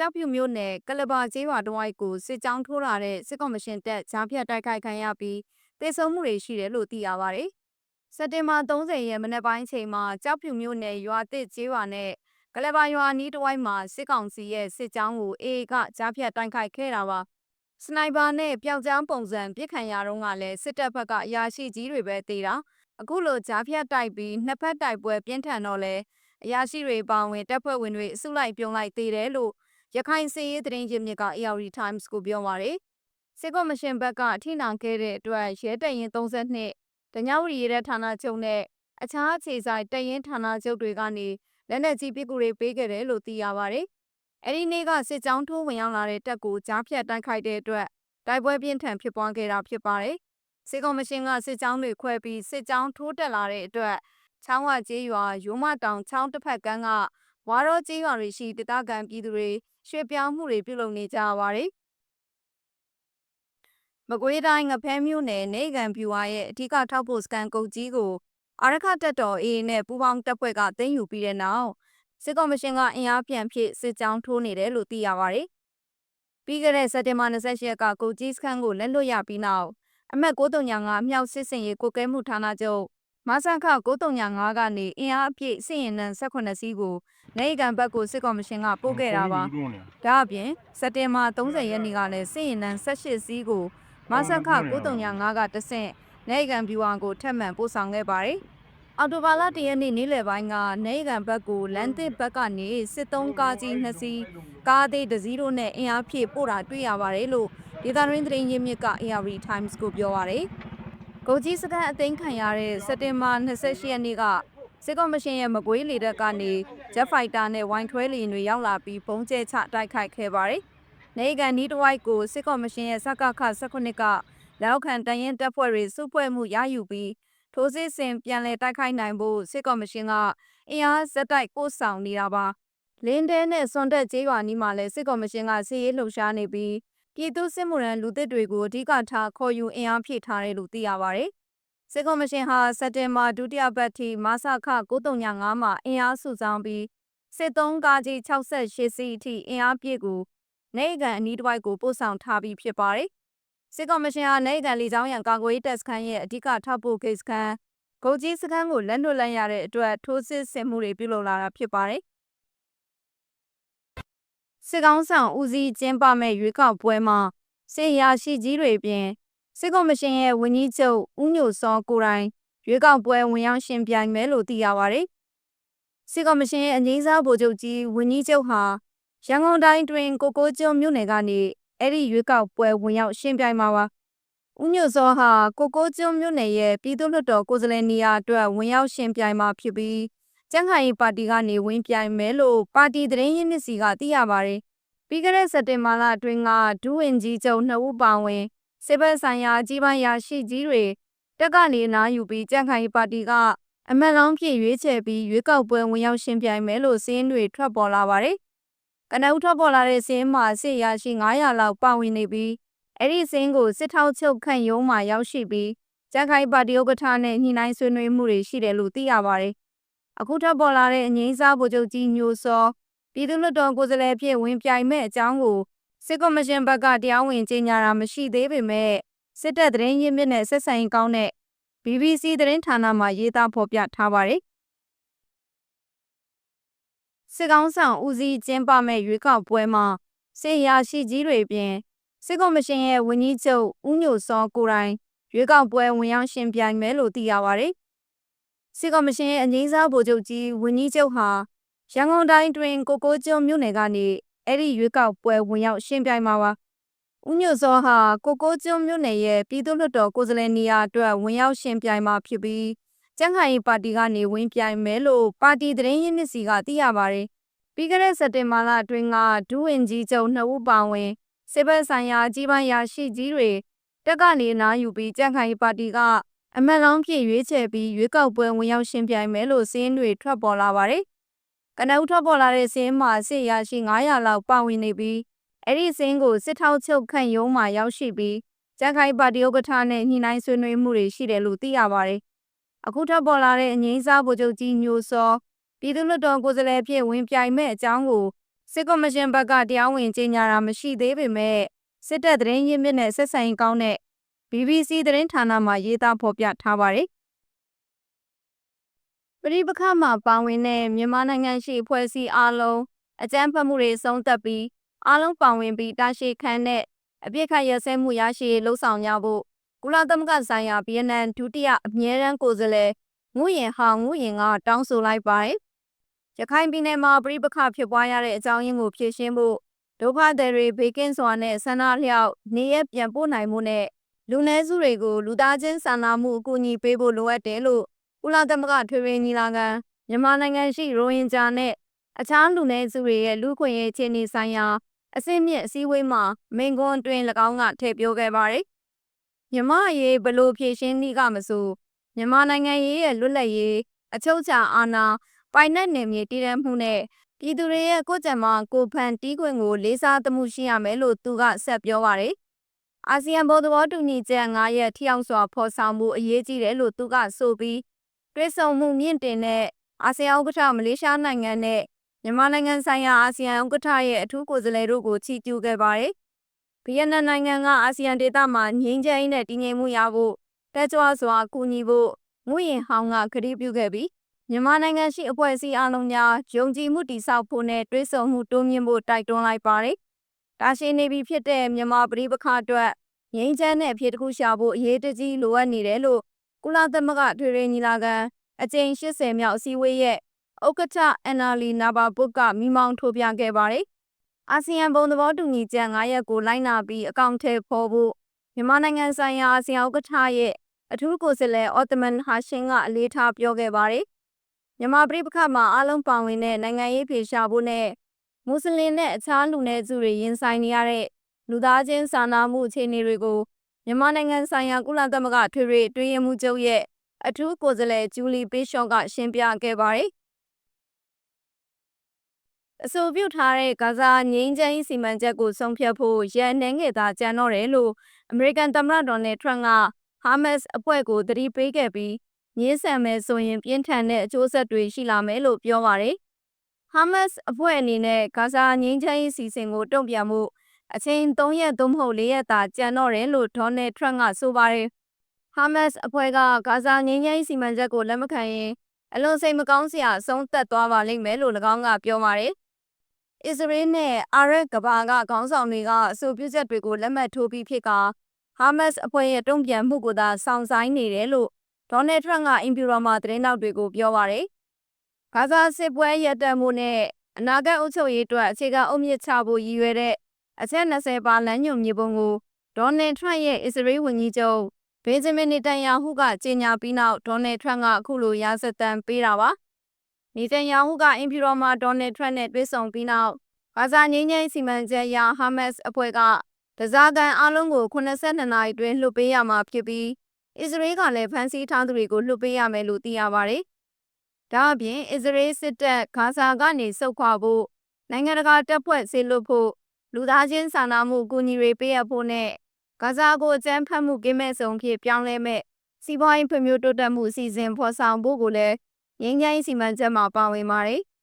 ကြောက်ဖြူမြို့နယ်ကလဘာကျေးရွာတဝိုက်ကိုစစ်ကြောင်းထိုးလာတဲ့စစ်ကော်မရှင်တပ်ကြားဖြတ်တိုက်ခိုက်ခံရပြီးတေဆုံးမှုတွေရှိတယ်လို့သိရပါတယ်။စက်တင်ဘာ30ရက်မနက်ပိုင်းချိန်မှာကြောက်ဖြူမြို့နယ်ရွာတစ်ကျေးရွာနဲ့ကလဘာရွာနီးတဝိုက်မှာစစ်ကောင်စီရဲ့စစ်ကြောင်းကိုအေအေကကြားဖြတ်တိုက်ခိုက်ခဲ့တာပါ။စနိုက်ပါနဲ့ပျောက်ကြားပုံစံပစ်ခံရတော့ကလည်းစစ်တပ်ဘက်ကအရာရှိကြီးတွေပဲတေးတာအခုလိုကြားဖြတ်တိုက်ပြီးနှစ်ဖက်တိုက်ပွဲပြင်းထန်တော့လဲအရာရှိတွေပါဝင်တပ်ဖွဲ့ဝင်တွေအစုလိုက်ပြုံလိုက်သေးတယ်လို့ ရခိုင်စစ်ရေးသတင်းရင်းမြစ်က AR Times ကိုပြောပါရယ်စစ်ကော်မရှင်ဘက်ကအထိနာခဲ့တဲ့အတွက်ရဲတပ်ရင်32တညဝရီရဲဌာနချုပ်နဲ့အခြားအခြေဆိုင်တရင်ဌာနချုပ်တွေကနေလက်နက်ကြီးပစ်ကူတွေပေးခဲ့တယ်လို့သိရပါရယ်အဲ့ဒီနေ့ကစစ်ကြောင်းထိုးဝင်ရောက်လာတဲ့တပ်ကိုကြားဖြတ်တိုက်ခိုက်တဲ့အတွက်တိုက်ပွဲပြင်းထန်ဖြစ်ပွားခဲ့တာဖြစ်ပါတယ်စစ်ကော်မရှင်ကစစ်ကြောင်းတွေခွဲပြီးစစ်ကြောင်းထိုးတက်လာတဲ့အတွက်ချောင်းဝကျေးရွာရိုးမတောင်ချောင်းတစ်ဖက်ကမ်းက ဝါရောကျေးရွာတွေရှိဒေသခံပြည်သူတွေရွှေ့ပြောင်းမှုတွေပြုလုပ်နေကြပါတယ်။မကွေးတိုင်းငဖဲမြို့နယ်နေကံပြူဝါရဲ့အထူးထောက်ပို့စကန်ကုတ်ကြီးကိုအာရခတက်တော်အေးနဲ့ပူးပေါင်းတပ်ဖွဲ့ကသိမ်းယူပြီးတဲ့နောက်စစ်ကော်မရှင်ကအင်အားပြန်ဖြစ်စစ်ကြောင်းထိုးနေတယ်လို့သိရပါတယ်။ပြီးခဲ့တဲ့စက်တင်ဘာ28ရက်ကကုတ်ကြီးစခန်းကိုလက်လွတ်ရပြီးနောက်အမတ်935အမြောက်စစ်စင်ရေးကိုကဲမှုဌာနချုပ် မဆန်ခ935ကနေအင်အားအပြည့်စစ်ရင်နံ18စီးကိုနေကံဘက်ကိုစစ်ကော်မရှင်ကပို့ခဲ့တာပါ။ဒါအပြင်စက်တင်ဘာ30ရက်နေ့ကလည်းစစ်ရင်နံ18စီးကိုမဆန်ခ935ကတဆင့်နေကံဗျူဟာကိုထပ်မံပို့ဆောင်ခဲ့ပါတယ်။အော်တိုဘာလတရက်နေ့နေ့လယ်ပိုင်းကနေကံဘက်ကိုလန်တစ်ဘက်ကနေစစ်သုံးကားကြီး2စီးကားသေးတစ်စီးတို့နဲ့အင်အားဖြည့်ပို့တာတွေ့ရပါတယ်လို့ဒေသရင်းသတင်းရင်းမြစ်က ARD Times ကိုပြောပါရယ်။ ကိုကြီးစကန်အသိမ်းခံရတဲ့စက်တင်ဘာ28ရက်နေ့ကစစ်ကော်မရှင်ရဲ့မကွေးလေတပ်ကနေဂျက်ဖိုက်တာနဲ့ဝိုင်းထွဲလီတွေရောက်လာပြီးဘုံကျဲချတိုက်ခိုက်ခဲ့ပါတယ်။နေကန်နီးတဝိုက်ကိုစစ်ကော်မရှင်ရဲ့စကခ19ကလောက်ခံတရင်တပ်ဖွဲ့တွေစုဖွဲ့မှုရယူပြီးထိုးစစ်ဆင်ပြန်လည်တိုက်ခိုက်နိုင်ဖို့စစ်ကော်မရှင်ကအင်အားဇက်တိုက်ပို့ဆောင်နေတာပါ။လင်းတဲနဲ့စွန်တက်ကျေးရွာနီးမှာလည်းစစ်ကော်မရှင်ကစစ်ရေးလှုပ်ရှားနေပြီး ပြည်သူစစ်မှုရန်လူသစ်တွေကိုအဓိကထားခေါ်ယူအင်အားဖြည့်ထားတယ်လို့သိရပါတယ်။စစ်ကော်မရှင်ဟာစက်တင်ဘာဒုတိယပတ်ထိမဆခ935မှာအင်အားစုဆောင်ပြီးစစ်သုံးကားကြီး68စီးအထိအင်အားပြည့်ကိုနေကန်အနီးတစ်ဝိုက်ကိုပို့ဆောင်ထားပြီးဖြစ်ပါတယ်။စစ်ကော်မရှင်ဟာနေကန်လီကျောင်းရန်ကာကွယ်ရေးတပ်စခန်းရဲ့အဓိကထောက်ပို့ဂိတ်စခန်းဂုတ်ကြီးစခန်းကိုလက်လွတ်လိုက်ရတဲ့အတွက်ထိုးစစ်ဆင်မှုတွေပြုလုပ်လာတာဖြစ်ပါတယ်။ စစ်ကောင်းဆောင်ဦးစီးကျင်းပမဲ့ရွေးကောက်ပွဲမှာစစ်ရာရှိကြီးတွေပြင်စစ်ကော်မရှင်ရဲ့ဝန်ကြီးချုပ်ဦးညိုစောကိုတိုင်ရွေးကောက်ပွဲဝင်ရောက်ရှင်ပြိုင်မယ်လို့သိရပါတယ်။စစ်ကော်မရှင်ရဲ့အငိမ့်စားဗိုလ်ချုပ်ကြီးဝန်ကြီးချုပ်ဟာရန်ကုန်တိုင်းတွင်ကိုကိုကျွန်းမြို့နယ်ကနေအဲ့ဒီရွေးကောက်ပွဲဝင်ရောက်ရှင်ပြိုင်မှာပါ။ဦးညိုစောဟာကိုကိုကျွန်းမြို့နယ်ရဲ့ပြည်သူ့လွှတ်တော်ကိုယ်စားလှယ်နေရာအတွက်ဝင်ရောက်ရှင်ပြိုင်မှာဖြစ်ပြီး ကျန်းခိုင်ပါတီကနေဝင်ပြိုင်မယ်လို့ပါတီသတင်းရင်းမြစ်စီကသိရပါတယ်။ပြီးခဲ့တဲ့စက်တင်ဘာလအတွင်းကဒူးဝင်ကြီးချုပ်နှစ်ဦးပါဝင်စစ်ဘက်ဆိုင်ရာအကြီးပိုင်းရာရှိကြီးတွေတက်ကနေနားယူပြီးကျန်းခိုင်ပါတီကအမတ်လောင်းဖြစ်ရွေးချယ်ပြီးရွေးကောက်ပွဲဝင်ရောက်ရှင်ပြိုင်မယ်လို့စည်းတွေထွက်ပေါ်လာပါတယ်။ကနဦးထွက်ပေါ်လာတဲ့စည်းမှာစစ်ရာရှိ900လောက်ပါဝင်နေပြီးအဲ့ဒီစည်းကိုစစ်ထောက်ချုပ်ခန့်ရုံးမှာရောက်ရှိပြီးကျန်းခိုင်ပါတီဥက္ကဋ္ဌနဲ့ညှိနှိုင်းဆွေးနွေးမှုတွေရှိတယ်လို့သိရပါတယ်။ အခုထပ်ပေါ်လာတဲ့အငိမ့်စားဗိုလ်ချုပ်ကြီးညိုစောပြည်သူ့လွှတ်တော်ကိုယ်စားလှယ်ဖြစ်ဝင်ပြိုင်မဲ့အကြောင်းကိုစစ်ကော်မရှင်ဘက်ကတရားဝင်ကြေညာတာမရှိသေးပေမဲ့စစ်တပ်သတင်းရင်းမြစ်နဲ့ဆက်ဆံရေးကောင်းတဲ့ BBC သတင်းဌာနမှာရေးသားဖော်ပြထားပါတယ်စစ်ကောင်းဆောင်ဦးစီးကျင်းပမဲ့ရွေးကောက်ပွဲမှာစစ်ရာရှိကြီးတွေပြင်စစ်ကော်မရှင်ရဲ့ဝန်ကြီးချုပ်ဦးညိုစောကိုတိုင်ရွေးကောက်ပွဲဝင်ရောက်ရှင်ပြိုင်မယ်လို့သိရပါတယ် စစ်ကော်မရှင်ရဲ့အငိမ့်စားဗိုလ်ချုပ်ကြီးဝင်းကြီးချုပ်ဟာရန်ကုန်တိုင်းတွင်ကိုကိုကျွန်းမြို့နယ်ကနေအဲ့ဒီရွေးကောက်ပွဲဝင်ရောက်ရှင်းပြိုင်မှာပါ။ဦးညိုစောဟာကိုကိုကျွန်းမြို့နယ်ရဲ့ပြည်သူ့လွှတ်တော်ကိုယ်စားလှယ်နေရာအတွက်ဝင်ရောက်ရှင်းပြိုင်မှာဖြစ်ပြီးကျန်းခိုင်ပါတီကနေဝင်ပြိုင်မယ်လို့ပါတီသတင်းရင်းမြစ်စီကသိရပါတယ်။ပြီးခဲ့တဲ့စက်တင်ဘာလအတွင်းကဒူးဝင်ကြီးချုပ်နှစ်ဦးပါဝင်စစ်ဘက်ဆိုင်ရာအကြီးပိုင်းရာရှိကြီးတွေတက်ကနေနားယူပြီးကြံ့ခိုင်ပါတီက အမတ်လောင်းဖြစ်ရွေးချယ်ပြီးရွေးကောက်ပွဲဝင်ရောက်ရှင်ပြိုင်မယ်လို့စည်းတွေထွက်ပေါ်လာပါတယ်။ကနအူထွက်ပေါ်လာတဲ့စည်းမှာစစ်ရရှိ900လောက်ပါဝင်နေပြီးအဲ့ဒီစည်းကိုစစ်ထောက်ချုပ်ခန့်ရုံးမှာရောက်ရှိပြီးကြံ့ခိုင်ပါတီဥက္ကဋ္ဌနဲ့ညှိနှိုင်းဆွေးနွေးမှုတွေရှိတယ်လို့သိရပါတယ်။အခုထွက်ပေါ်လာတဲ့အငိမ့်စားဗိုလ်ချုပ်ကြီးညိုစောပြည်သူ့လွှတ်တော်ကိုယ်စားလှယ်ဖြစ်ဝင်ပြိုင်မဲ့အကြောင်းကိုစစ်ကော်မရှင်ဘက်ကတရားဝင်ကြေညာတာမရှိသေးပေမဲ့စစ်တပ်သတင်းရင်းမြစ်နဲ့ဆက်ဆံရေးကောင်းတဲ့ BBC သတင်းဌာနမှရေးသားဖော်ပြထားပါတယ်။ပရိပခမှာပါဝင်တဲ့မြန်မာနိုင်ငံရှိအဖွဲ့အစည်းအလုံးအကြမ်းဖက်မှုတွေဆုံးသက်ပြီးအလုံးပါဝင်ပြီးတာရှိခန်းတဲ့အပြစ်ခတ်ရစဲမှုရရှိရေးလှုံ့ဆော်ကြဖို့ကုလသမဂ္ဂဆိုင်ရာဗီယက်နမ်ဒုတိယအမြဲတမ်းကိုယ်စားလှယ်ငုရင်ဟောင်ငုရင်ကတောင်းဆိုလိုက်ပါတယ်။ရခိုင်ပြည်နယ်မှာပြိပခဖြစ်ပွားရတဲ့အကြောင်းရင်းကိုဖြေရှင်းဖို့ဒုက္ခသည်တွေဘေးကင်းစွာနဲ့ဆန္ဒလျောက်နေရပြန်ပို့နိုင်မှုနဲ့ လူနည်းစုတွေကို လူသားချင်းစာနာမှုအကူအညီပေးဖို့လိုအပ်တယ်လို့ကုလသမဂ္ဂထွေထွေညီလာခံမြန်မာနိုင်ငံရှိရိုဟင်ဂျာနဲ့အခြားလူနည်းစုတွေရဲ့လူခွင့်ရေးအခြေအနေဆိုင်ရာအစစ်မြစ်အစည်းအဝေးမှာမိန့်ခွန်းအတွင်း၎င်းကထည့်ပြောခဲ့ပါတယ်။မြမအရေးဘလို့ဖြည့်ရှင်းနည်းကမဆိုမြန်မာနိုင်ငံရေးရဲ့လွတ်လပ်ရေးအချုပ်အခြာအာဏာပိုင်နဲ့နယ်မြေတည်တံ့မှုနဲ့ပြည်သူတွေရဲ့ကိုယ်ကြံမှာကိုဖန်တီးခွင့်ကိုလေးစားသမှုရှိရမယ်လို့သူကဆက်ပြောပါတယ်။ အာဆီယံဘုံသဘောတူညီချက်9ရက်ထိအောင်စွာဖော်ဆောင်မှုအရေးကြီးတယ်လို့သူကဆိုပြီးတွဲဆုံမှုမြင့်တင်တဲ့အာဆီယံဥက္ကဋ္ဌမလေးရှားနိုင်ငံနဲ့မြန်မာနိုင်ငံဆိုင်ရာအာဆီယံဥက္ကဋ္ဌရဲ့အထူးကိုယ်စားလှယ်တို့ကိုချီးကျူးခဲ့ပါတယ်။ဗီယက်နမ်နိုင်ငံကအာဆီယံဒေသမှာငြိမ်းချမ်းရေးနဲ့တည်ငြိမ်မှုရဖို့တက်ကြွစွာကူညီဖို့ငွေရင်ဟောင်းကကတိပြုခဲ့ပြီးမြန်မာနိုင်ငံရှိအဖွဲ့အစည်းအလုံးများယုံကြည်မှုတည်ဆောက်ဖို့နဲ့တွဲဆုံမှုတိုးမြှင့်ဖို့တိုက်တွန်းလိုက်ပါတယ်။ ဒါရှိနေပြီဖြစ်တဲ့မြန်မာပြည်ပခါအတွက်ငြိမ်းချမ်းတဲ့အဖြစ်တစ်ခုရှာဖို့အရေးတကြီးလိုအပ်နေတယ်လို့ကုလသမဂ္ဂထွေထွေညီလာခံအကြိမ်80မြောက်အစည်းအဝေးရဲ့ဥက္ကဋ္ဌအန်နာလီနာဘာဘုတ်ကမိမောင်းထိုးပြခဲ့ပါတယ်။အာဆီယံဘုံသဘောတူညီချက်9ရက်ကိုလိုက်နာပြီးအကောင့်ထဲပေါ်ဖို့မြန်မာနိုင်ငံဆိုင်ရာအာဆီယံဥက္ကဋ္ဌရဲ့အထူးကိုယ်စားလှယ်အော်တမန်ဟာရှင်ကအလေးထားပြောခဲ့ပါတယ်။မြန်မာပြည်ပခတ်မှာအလုံးပါဝင်တဲ့နိုင်ငံရေးဖေရှားဖို့နဲ့ မွတ်စလင်နဲ့အခြားလူနည်းစုတွေရင်ဆိုင်နေရတဲ့လူသားချင်းစာနာမှုအခြေအနေတွေကိုမြန်မာနိုင်ငံဆိုင်ရာကုလသမဂ္ဂထွေထွေအတွင်းရေးမှူးချုပ်ရဲ့အထူးကိုယ်စားလှယ်ဂျူလီပေးရှော့ကရှင်းပြခဲ့ပါတယ်။အဆိုပြုထားတဲ့ဂါဇာငြိမ်းချမ်းရေးစီမံချက်ကိုဆုံးဖြတ်ဖို့ရန်နှဲငယ်သာကြံတော့တယ်လို့အမေရိကန်သမ္မတဒေါ်နယ်ထရန့်ကဟာမတ်စ်အဖွဲ့ကိုသတိပေးခဲ့ပြီးငြင်းဆန်မယ်ဆိုရင်ပြင်းထန်တဲ့အကျိုးဆက်တွေရှိလာမယ်လို့ပြောပါတယ်။ ဟာမတ်စ်အဖွဲ့အနေနဲ့ဂါဇာငြိမ်းချမ်းရေးစီစဉ်ကိုတုံ့ပြန်မှုအချိန်3ရက်သို့မဟုတ်4ရက်သာကြံတော့တယ်လို့ဒေါ်နယ်ထရန့်ကဆိုပါတယ်။ဟာမတ်စ်အဖွဲ့ကဂါဇာငြိမ်းချမ်းရေးစီမံချက်ကိုလက်မခံရင်အလွန်စိတ်မကောင်းစရာအဆုံးသက်သွားပါလိမ့်မယ်လို့၎င်းကပြောပါတယ်။အစ္စရေးနဲ့အာရက်ကဘာကခေါင်းဆောင်တွေကအဆိုပြုချက်တွေကိုလက်မှတ်ထိုးပြီးဖြစ်ကဟာမတ်စ်အဖွဲ့ရဲ့တုံ့ပြန်မှုကိုသာဆောင်ဆိုင်နေတယ်လို့ဒေါ်နယ်ထရန့်ကအင်ဖြူတော်မှာသတင်းတောက်တွေကိုပြောပါတယ်။ ဂါဇာစစ်ပွဲရပ်တန့်မှုနဲ့အနာဂတ်အုပ်ချုပ်ရေးအတွက်အခြေခံအုတ်မြစ်ချဖို့ရည်ရွယ်တဲ့အချက်20ပါလမ်းညွှန်မြေပုံကိုဒေါ်နယ်ထရန့်ရဲ့အစ္စရေးဝန်ကြီးချုပ်ဘင်ဂျမင်နေတန်ယာဟုကကြေညာပြီးနောက်ဒေါ်နယ်ထရန့်ကအခုလိုရာဇသံပေးတာပါ။နေတန်ယာဟုကအင်ဖြူတော်မှာဒေါ်နယ်ထရန့်နဲ့တွေ့ဆုံပြီးနောက်ဂါဇာငြိမ်းချမ်းစီမံချက်အရဟာမတ်စ်အဖွဲ့ကတစားကန်အလုံးကို82နာရီတွင်လွှတ်ပေးရမှာဖြစ်ပြီးအစ္စရေးကလည်းဖမ်းဆီးထားသူတွေကိုလွှတ်ပေးရမယ်လို့သိရပါတယ်။ ဒါအပြင်အစ္စရေးစစ်တပ်ဂါဇာကနေဆုတ်ခွာဖို့နိုင်ငံတကာတပ်ဖွဲ့ဆေလွတ်ဖို့လူသားချင်းစာနာမှုအကူအညီတွေပေးအပ်ဖို့နဲ့ဂါဇာကိုအကြမ်းဖက်မှုကင်းမဲ့ဆုံးဖြစ်ပြောင်းလဲမဲ့စီးပွားရေးဖွံ့ဖြိုးတိုးတက်မှုအစီအစဉ်ဖော်ဆောင်ဖို့ကိုလည်းငြိမ်းချမ်းရေးစီမံချက်မှာပါဝင်ပါတယ်။